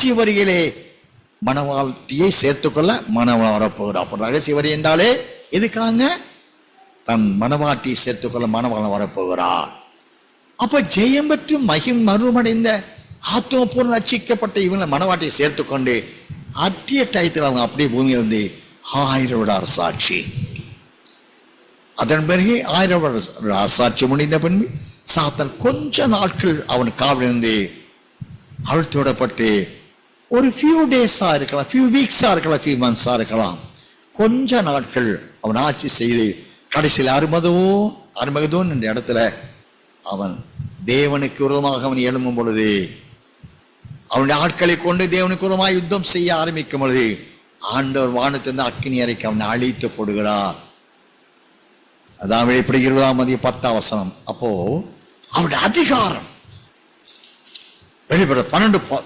ரகசிய வரிகளே மனவாழ்த்தியை சேர்த்துக்கொள்ள மணவன் வரப்போகிறார் அப்போ ரகசிய வரி என்றாலே எதுக்காங்க? தன் மனவாட்டியை சேர்த்துக்கொள்ள மனவளம் வரப்போகிறார். அப்ப ஜெயம் பெற்று மகிம் மருமடைந்த ஆத்ம பூர்ண ரட்சிக்கப்பட்ட இவங்களை மனவாட்டியை சேர்த்துக்கொண்டு அட்டிய டயத்தில் அவங்க அப்படியே பூமியில் வந்து ஆயிரம் விட அரசாட்சி. அதன் பிறகு ஆயிரம் சாட்சி அரசாட்சி முடிந்த பின்பு சாத்தன் கொஞ்ச நாட்கள் அவன் காவலிருந்து அழுத்தோடப்பட்டு ஒரு ஃபியூ டேஸாக இருக்கலாம் ஃபியூ வீக்ஸாக இருக்கலாம் ஃபியூ மந்த்ஸாக இருக்கலாம். கொஞ்ச நாட்கள் அவன் ஆட்சி செய்து கடைசியில் அருமதோ அருமகதோன் என்ற இடத்துல அவன் தேவனுக்கு விரோதமாக அவன் எழும்பும் பொழுது அவனுடைய ஆட்களை கொண்டு தேவனுக்கு விரோதமாக யுத்தம் செய்ய ஆரம்பிக்கும் பொழுது ஆண்டவர் வானத்திலிருந்து அக்கினி அறைக்கு அவனை அழித்து போடுகிறார். அதான் வெளிப்படை இருபதாம் மதிய பத்தாம் வசனம். அப்போ அவருடைய அதிகாரம் வெளிப்பட பன்னெண்டு ப-